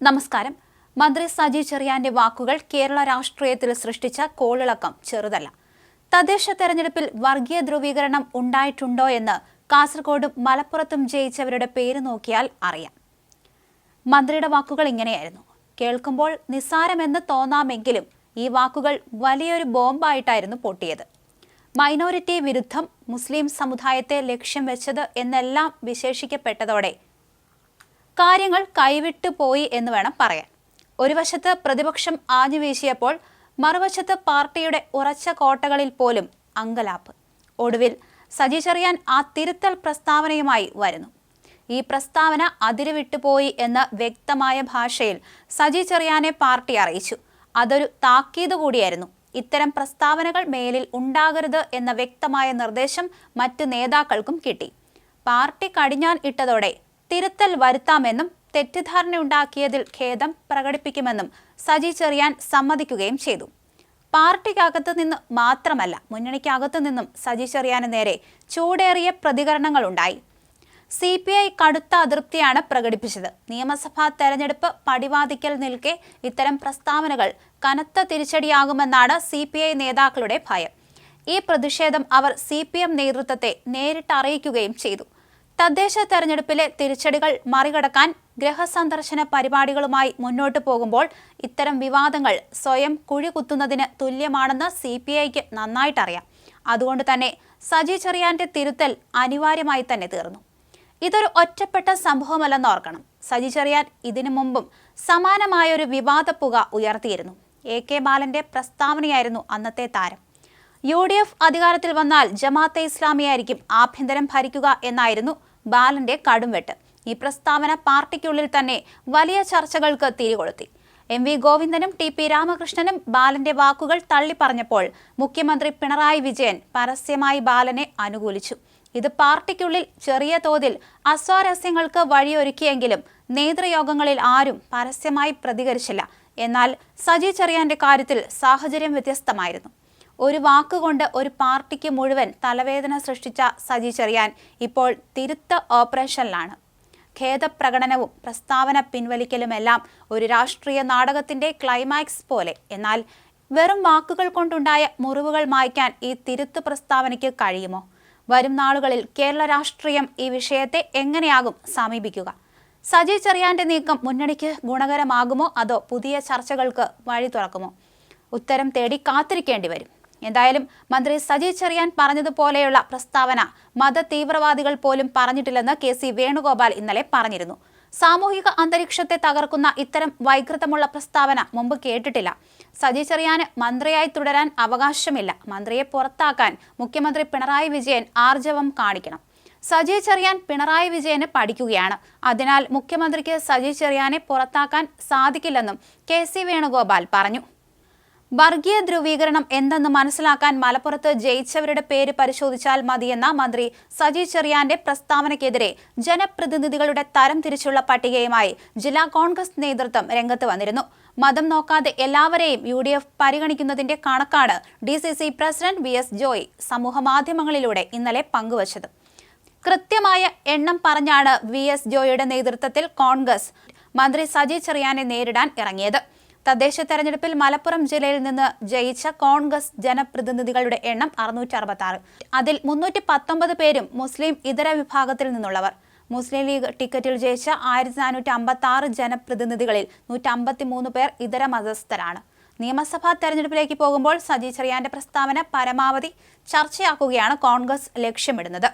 നമസ്കാരം. മന്ത്രി സജി ചെറിയാന്റെ വാക്കുകൾ കേരള രാഷ്ട്രീയത്തിൽ സൃഷ്ടിച്ച കോളിളക്കം ചെറുതല്ല. തദ്ദേശ തെരഞ്ഞെടുപ്പിൽ വർഗീയ ധ്രുവീകരണം ഉണ്ടായിട്ടുണ്ടോ എന്ന് കാസർഗോഡും മലപ്പുറത്തും ജയിച്ചവരുടെ പേര് നോക്കിയാൽ അറിയാം. മന്ത്രിയുടെ വാക്കുകൾ ഇങ്ങനെയായിരുന്നു. കേൾക്കുമ്പോൾ നിസ്സാരമെന്ന് തോന്നാമെങ്കിലും ഈ വാക്കുകൾ വലിയൊരു ബോംബായിട്ടായിരുന്നു പൊട്ടിയത്. മൈനോറിറ്റി വിരുദ്ധം മുസ്ലിം സമുദായത്തെ ലക്ഷ്യം വെച്ചത് എന്നെല്ലാം വിശേഷിക്കപ്പെട്ടതോടെ കാര്യങ്ങൾ കൈവിട്ടു പോയി എന്ന് വേണം പറയാൻ. ഒരു വശത്ത് പ്രതിപക്ഷം ആഞ്ഞുവീശിയപ്പോൾ മറുവശത്ത് പാർട്ടിയുടെ ഉറച്ച കോട്ടകളിൽ പോലും അങ്കലാപ്പ്. ഒടുവിൽ സജി ചെറിയാൻ ആ തിരുത്തൽ പ്രസ്താവനയുമായി വരുന്നു. ഈ പ്രസ്താവന അതിരുവിട്ടുപോയി എന്ന വ്യക്തമായ ഭാഷയിൽ സജി ചെറിയാനെ പാർട്ടി അറിയിച്ചു. അതൊരു താക്കീത് കൂടിയായിരുന്നു. ഇത്തരം പ്രസ്താവനകൾ മേലിൽ ഉണ്ടാകരുത് എന്ന വ്യക്തമായ നിർദ്ദേശം മറ്റു നേതാക്കൾക്കും കിട്ടി. പാർട്ടി കടിഞ്ഞാൻ ഇട്ടതോടെ തിരുത്തൽ വരുത്താമെന്നും തെറ്റിദ്ധാരണയുണ്ടാക്കിയതിൽ ഖേദം പ്രകടിപ്പിക്കുമെന്നും സജി ചെറിയാൻ സമ്മതിക്കുകയും ചെയ്തു. പാർട്ടിക്കകത്തു നിന്ന് മാത്രമല്ല മുന്നണിക്കകത്തു നിന്നും സജി ചെറിയാന് നേരെ ചൂടേറിയ പ്രതികരണങ്ങളുണ്ടായി സി പി ഐ കടുത്ത അതൃപ്തിയാണ് പ്രകടിപ്പിച്ചത്. നിയമസഭാ തെരഞ്ഞെടുപ്പ് പടിവാദിക്കൽ നിൽക്കെ ഇത്തരം പ്രസ്താവനകൾ കനത്ത തിരിച്ചടിയാകുമെന്നാണ് സി പി ഐ നേതാക്കളുടെ ഭയം. ഈ പ്രതിഷേധം അവർ സി പി എം നേതൃത്വത്തെ നേരിട്ട് അറിയിക്കുകയും ചെയ്തു. തദ്ദേശ തെരഞ്ഞെടുപ്പിലെ തിരിച്ചടികൾ മറികടക്കാൻ ഗൃഹസന്ദർശന പരിപാടികളുമായി മുന്നോട്ടു പോകുമ്പോൾ ഇത്തരം വിവാദങ്ങൾ സ്വയം കുഴികുത്തുന്നതിന് തുല്യമാണെന്ന് സി പി ഐക്ക് നന്നായിട്ടറിയാം. അതുകൊണ്ട് തന്നെ സജി ചെറിയാന്റെ തിരുത്തൽ അനിവാര്യമായി തന്നെ തീർന്നു. ഇതൊരു ഒറ്റപ്പെട്ട സംഭവമല്ലെന്ന് ഓർക്കണം. സജി ചെറിയാൻ ഇതിനു മുമ്പും സമാനമായൊരു വിവാദ പുക ഉയർത്തിയിരുന്നു. എ കെ ബാലന്റെ പ്രസ്താവനയായിരുന്നു അന്നത്തെ താരം. യു ഡി എഫ് അധികാരത്തിൽ വന്നാൽ ജമാഅത്തെ ഇസ്ലാമിയായിരിക്കും ആഭ്യന്തരം ഭരിക്കുക എന്നായിരുന്നു ബാലന്റെ കടുംവെട്ട്. ഈ പ്രസ്താവന പാർട്ടിക്കുള്ളിൽ തന്നെ വലിയ ചർച്ചകൾക്ക് തിരികൊളുത്തി. എം വി ഗോവിന്ദനും ടി പി രാമകൃഷ്ണനും ബാലന്റെ വാക്കുകൾ തള്ളിപ്പറഞ്ഞപ്പോൾ മുഖ്യമന്ത്രി പിണറായി വിജയൻ പരസ്യമായി ബാലനെ അനുകൂലിച്ചു. ഇത് പാർട്ടിക്കുള്ളിൽ ചെറിയ തോതിൽ അസ്വാരസ്യങ്ങൾക്ക് വഴിയൊരുക്കിയെങ്കിലും നേതൃയോഗങ്ങളിൽ ആരും പരസ്യമായി പ്രതികരിച്ചില്ല. എന്നാൽ സജി ചെറിയാന്റെ കാര്യത്തിൽ സാഹചര്യം വ്യത്യസ്തമായിരുന്നു. ഒരു വാക്കുകൊണ്ട് ഒരു പാർട്ടിക്ക് മുഴുവൻ തലവേദന സൃഷ്ടിച്ച സജി ചെറിയാൻ ഇപ്പോൾ തിരുത്ത ഓപ്പറേഷനിലാണ്. ഖേദപ്രകടനവും പ്രസ്താവന പിൻവലിക്കലുമെല്ലാം ഒരു രാഷ്ട്രീയ നാടകത്തിന്റെ ക്ലൈമാക്സ് പോലെ. എന്നാൽ വെറും വാക്കുകൾ കൊണ്ടുണ്ടായ മുറിവുകൾ മായ്ക്കാൻ ഈ തിരുത്ത് പ്രസ്താവനയ്ക്ക് കഴിയുമോ? വരും നാളുകളിൽ കേരള രാഷ്ട്രീയം ഈ വിഷയത്തെ എങ്ങനെയാകും സമീപിക്കുക? സജി ചെറിയാന്റെ നീക്കം മുന്നണിക്ക് ഗുണകരമാകുമോ? അതോ പുതിയ ചർച്ചകൾക്ക് വഴി തുറക്കുമോ? ഉത്തരം തേടി കാത്തിരിക്കേണ്ടി വരും. എന്തായാലും മന്ത്രി സജി ചെറിയാൻ പറഞ്ഞതുപോലെയുള്ള പ്രസ്താവന മത തീവ്രവാദികൾ പോലും പറഞ്ഞിട്ടില്ലെന്ന് കെ സി വേണുഗോപാൽ ഇന്നലെ പറഞ്ഞിരുന്നു. സാമൂഹിക അന്തരീക്ഷത്തെ തകർക്കുന്ന ഇത്തരം വൈകൃതമുള്ള പ്രസ്താവന മുമ്പ് കേട്ടിട്ടില്ല. സജി ചെറിയാന് മന്ത്രിയായി തുടരാൻ അവകാശമില്ല. മന്ത്രിയെ പുറത്താക്കാൻ മുഖ്യമന്ത്രി പിണറായി വിജയൻ ആർജവം കാണിക്കണം. സജി ചെറിയാൻ പിണറായി വിജയന് പഠിക്കുകയാണ്. അതിനാൽ മുഖ്യമന്ത്രിക്ക് സജി ചെറിയാനെ പുറത്താക്കാൻ സാധിക്കില്ലെന്നും കെ സി വേണുഗോപാൽ പറഞ്ഞു. വർഗീയ ധ്രുവീകരണം എന്തെന്ന് മനസ്സിലാക്കാൻ മലപ്പുറത്ത് ജയിച്ചവരുടെ പേര് പരിശോധിച്ചാൽ മതിയെന്ന മന്ത്രി സജി ചെറിയാന്റെ പ്രസ്താവനയ്ക്കെതിരെ ജനപ്രതിനിധികളുടെ തരം തിരിച്ചുള്ള പട്ടികയുമായി ജില്ലാ കോൺഗ്രസ് നേതൃത്വം രംഗത്ത് വന്നിരുന്നു. മതം നോക്കാതെ എല്ലാവരെയും യു ഡി എഫ് പരിഗണിക്കുന്നതിന്റെ കണക്കാണ് D C C president V S Joy സമൂഹമാധ്യമങ്ങളിലൂടെ ഇന്നലെ പങ്കുവച്ചത്. കൃത്യമായ എണ്ണം പറഞ്ഞാണ് വി എസ് ജോയിയുടെ നേതൃത്വത്തിൽ കോൺഗ്രസ് മന്ത്രി സജി ചെറിയാനെ നേരിടാൻ ഇറങ്ങിയത്. തദ്ദേശ തെരഞ്ഞെടുപ്പിൽ മലപ്പുറം ജില്ലയിൽ നിന്ന് ജയിച്ച കോൺഗ്രസ് ജനപ്രതിനിധികളുടെ എണ്ണം അറുന്നൂറ്റി അറുപത്തി ആറ് അതിൽ മുന്നൂറ്റി പത്തൊമ്പത് പേരും മുസ്ലിം ഇതര വിഭാഗത്തിൽ നിന്നുള്ളവർ. മുസ്ലിം ലീഗ് ടിക്കറ്റിൽ ജയിച്ച ആയിരത്തി നാനൂറ്റി അമ്പത്തി ആറ് ജനപ്രതിനിധികളിൽ നൂറ്റി അമ്പത്തി മൂന്ന് പേർ ഇതര മതസ്ഥരാണ്. നിയമസഭാ തെരഞ്ഞെടുപ്പിലേക്ക് പോകുമ്പോൾ സജി ചെറിയാന്റെ പ്രസ്താവന പരമാവധി ചർച്ചയാക്കുകയാണ് കോൺഗ്രസ് ലക്ഷ്യമിടുന്നത്.